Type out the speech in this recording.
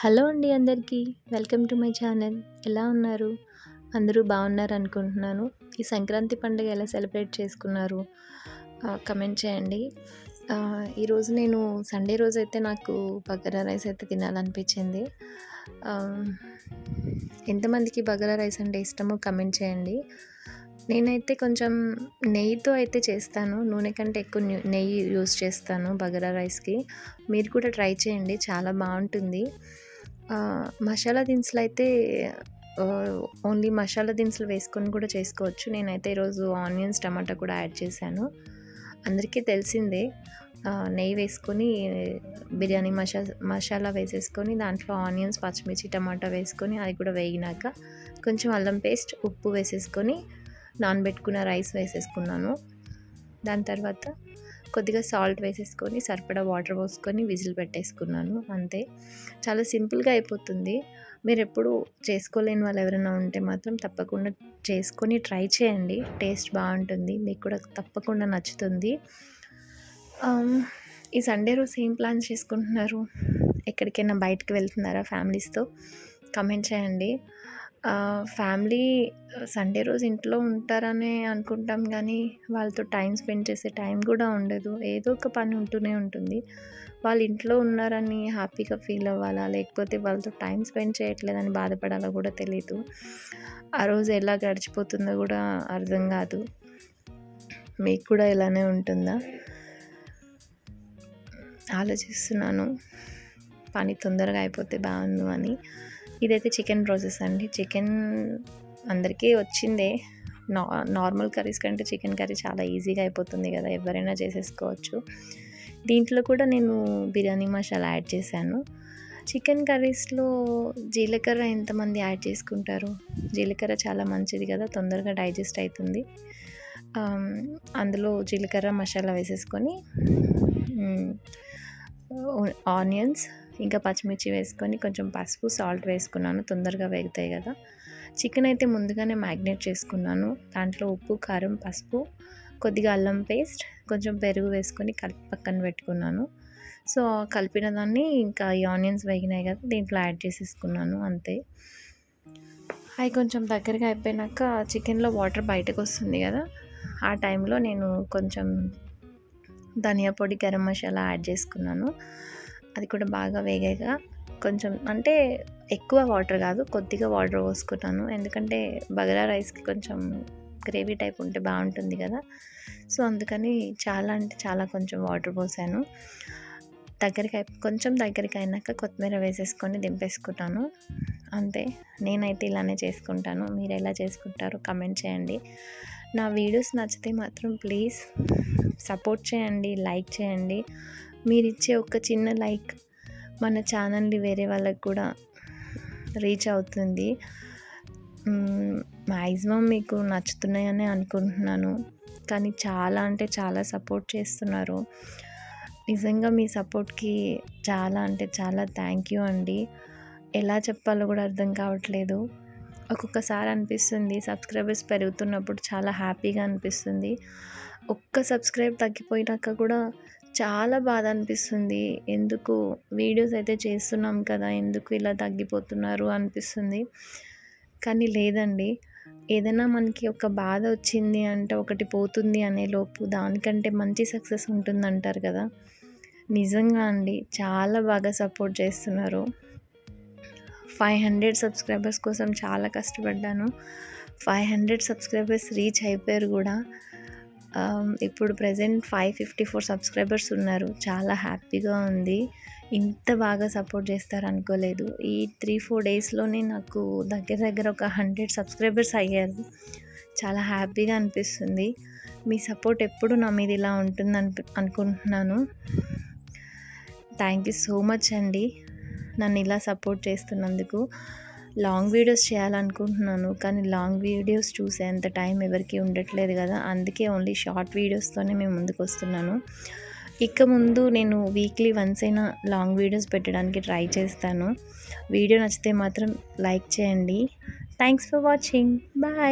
Hello అండి అందరికీ. Welcome to my channel. ఎలా ఉన్నారు? అందరూ బాగున్నారు అనుకుంటున్నాను. ఈ సంక్రాంతి పండుగ ఎలా సెలబ్రేట్ చేసుకున్నారు? కమెంట్ చేయండి. ఈరోజు నేను సండే రోజు అయితే నాకు బగారా రైస్ అయితే తినాలనిపించింది. ఎంతమందికి బగారా రైస్ అంటే ఇష్టమో కమెంట్ చేయండి. నేనైతే కొంచెం నెయ్యితో అయితే చేస్తాను. నూనె కంటే ఎక్కువ నెయ్యి యూస్ చేస్తాను బగారా రైస్కి. మీరు కూడా ట్రై చేయండి చాలా బాగుంటుంది. మసాలా దినుసులు అయితే ఓన్లీ మసాలా దినుసులు వేసుకొని కూడా చేసుకోవచ్చు. నేనైతే ఈరోజు ఆనియన్స్ టమాటా కూడా యాడ్ చేశాను. అందరికీ తెలిసిందే నెయ్యి వేసుకొని బిర్యానీ మసా మసాలా వేసేసుకొని దాంట్లో ఆనియన్స్ పచ్చిమిర్చి టమాటా వేసుకొని అది కూడా వేగినాక కొంచెం అల్లం పేస్ట్ ఉప్పు వేసేసుకొని నానబెట్టుకున్న రైస్ వేసేసుకున్నాను. దాని తర్వాత కొద్దిగా సాల్ట్ వేసేసుకొని సరిపడా వాటర్ పోసుకొని విజిల్ పెట్టేసుకున్నాను. అంతే. చాలా సింపుల్గా అయిపోతుంది. మీరు ఎప్పుడు చేసుకోలేని వాళ్ళు ఎవరైనా ఉంటే మాత్రం తప్పకుండా చేసుకొని ట్రై చేయండి. టేస్ట్ బాగుంటుంది. మీకు కూడా తప్పకుండా నచ్చుతుంది. ఈ సండే రోజు ఏం ప్లాన్ చేసుకుంటున్నారు? ఎక్కడికైనా బయటకు వెళ్తున్నారా ఫ్యామిలీస్తో? కమెంట్ చేయండి. ఫ్యామిలీ సండే రోజు ఇంట్లో ఉంటారనే అనుకుంటాం కానీ వాళ్ళతో టైం స్పెండ్ చేసే టైం కూడా ఉండదు. ఏదో ఒక పని ఉంటూనే ఉంటుంది. వాళ్ళు ఇంట్లో ఉన్నారని హ్యాపీగా ఫీల్ అవ్వాలా? లేకపోతే వాళ్ళతో టైం స్పెండ్ చేయట్లేదని బాధపడాలో కూడా తెలియదు ఆ రోజు ఎలా గడిచిపోతుందో కూడా అర్థం కాదు. మీకు కూడా ఇలానే ఉంటుందా? ఆలోచిస్తున్నాను. పని తొందరగా అయిపోతే బాగుండు అని. ఇదైతే చికెన్ ప్రాసెస్ అండి. చికెన్ అందరికీ వచ్చిందే. నా నార్మల్ కర్రీస్ కంటే చికెన్ కర్రీ చాలా ఈజీగా అయిపోతుంది కదా ఎవరైనా చేసేసుకోవచ్చు. దీంట్లో కూడా నేను బిర్యానీ మసాలా యాడ్ చేశాను. చికెన్ కర్రీస్లో జీలకర్ర ఎంతమంది యాడ్ చేసుకుంటారు? జీలకర్ర చాలా మంచిది కదా తొందరగా డైజెస్ట్ అవుతుంది అందులో జీలకర్ర మసాలా వేసేసుకొని ఆనియన్స్ ఇంకా పచ్చిమిర్చి వేసుకొని కొంచెం పసుపు సాల్ట్ వేసుకున్నాను. తొందరగా వేగుతాయి కదా. చికెన్ అయితే ముందుగానే మ్యాగ్నేట్ చేసుకున్నాను. దాంట్లో ఉప్పు కారం పసుపు కొద్దిగా అల్లం పేస్ట్ కొంచెం పెరుగు వేసుకొని కలిపి పక్కన పెట్టుకున్నాను. సో కలిపిన దాన్ని ఇంకా ఈ ఆనియన్స్ వేగినాయి కదా దీంట్లో యాడ్ చేసేసుకున్నాను అంతే. అవి కొంచెం దగ్గరగా అయిపోయినాక చికెన్లో వాటర్ బయటకు వస్తుంది కదా. ఆ టైంలో నేను కొంచెం ధనియా పొడి గరం మసాలా యాడ్ చేసుకున్నాను. అది కూడా బాగా వేగాక కొంచెం అంటే ఎక్కువ వాటర్ కాదు కొద్దిగా వాటర్ పోసుకున్నాను. ఎందుకంటే బగరా రైస్కి కొంచెం గ్రేవీ టైప్ ఉంటే బాగుంటుంది కదా. సో అందుకని చాలా అంటే చాలా కొంచెం వాటర్ పోసాను. దగ్గరికి కొంచెం దగ్గరికి అయినాక కొత్తిమీర వేసేసుకొని దింపేసుకుంటాను. అంతే. నేనైతే ఇలానే చేసుకుంటాను. మీరు ఎలా చేసుకుంటారో కమెంట్ చేయండి. నా వీడియోస్ నచ్చితే మాత్రం ప్లీజ్ సపోర్ట్ చేయండి లైక్ చేయండి. మీరు ఇచ్చే ఒక చిన్న లైక్ మన ఛానల్ని వేరే వాళ్ళకి కూడా రీచ్ అవుతుంది. మ్యాక్సిమం మీకు నచ్చుతున్నాయని అనుకుంటున్నాను. కానీ చాలా అంటే చాలా సపోర్ట్ చేస్తున్నారు. నిజంగా మీ సపోర్ట్కి చాలా అంటే చాలా థ్యాంక్ యూ అండి. ఎలా చెప్పాలో కూడా అర్థం కావట్లేదు. ఒక్కొక్కసారి అనిపిస్తుంది సబ్స్క్రైబర్స్ పెరుగుతున్నప్పుడు చాలా హ్యాపీగా అనిపిస్తుంది. ఒక్క సబ్స్క్రైబ్ తగ్గిపోయినాక కూడా చాలా బాధ అనిపిస్తుంది ఎందుకు వీడియోస్ అయితే చేస్తున్నాం కదా ఎందుకు ఇలా తగ్గిపోతున్నారు అనిపిస్తుంది. కానీ లేదండి. ఏదైనా మనకి ఒక బాధ వచ్చింది అంటే ఒకటి పోతుంది అనే లోపు దానికంటే మంచి సక్సెస్ ఉంటుంది అంటారు కదా. నిజంగా అండి. చాలా బాగా సపోర్ట్ చేస్తున్నారు. ఫైవ్ హండ్రెడ్ సబ్స్క్రైబర్స్ కోసం చాలా కష్టపడ్డాను. ఫైవ్ హండ్రెడ్ సబ్స్క్రైబర్స్ రీచ్ అయిపోయారు కూడా. ఇప్పుడు present five fifty four subscribers ఉన్నారు. చాలా హ్యాపీగా ఉంది. ఇంత బాగా సపోర్ట్ చేస్తారు అనుకోలేదు. ఈ త్రీ ఫోర్ డేస్లోనే నాకు దగ్గర దగ్గర ఒక హండ్రెడ్ సబ్స్క్రైబర్స్ అయ్యారు. చాలా హ్యాపీగా అనిపిస్తుంది. మీ సపోర్ట్ ఎప్పుడు నా మీద ఇలా ఉంటుంది అనిపి అనుకుంటున్నాను. థ్యాంక్ యూ సో మచ్ అండి నన్ను ఇలా సపోర్ట్ చేస్తున్నందుకు. లాంగ్ వీడియోస్ చేయాలనుకుంటున్నాను కానీ లాంగ్ వీడియోస్ చూసేంత టైం ఎవరికి ఉండట్లేదు కదా. అందుకే ఓన్లీ షార్ట్ వీడియోస్తోనే మేము ముందుకు వస్తున్నాను ఇక ముందు నేను వీక్లీ వన్స్ అయినా లాంగ్ వీడియోస్ పెట్టడానికి ట్రై చేస్తాను. వీడియో నచ్చితే మాత్రం లైక్ చేయండి. Thanks for watching. బాయ్.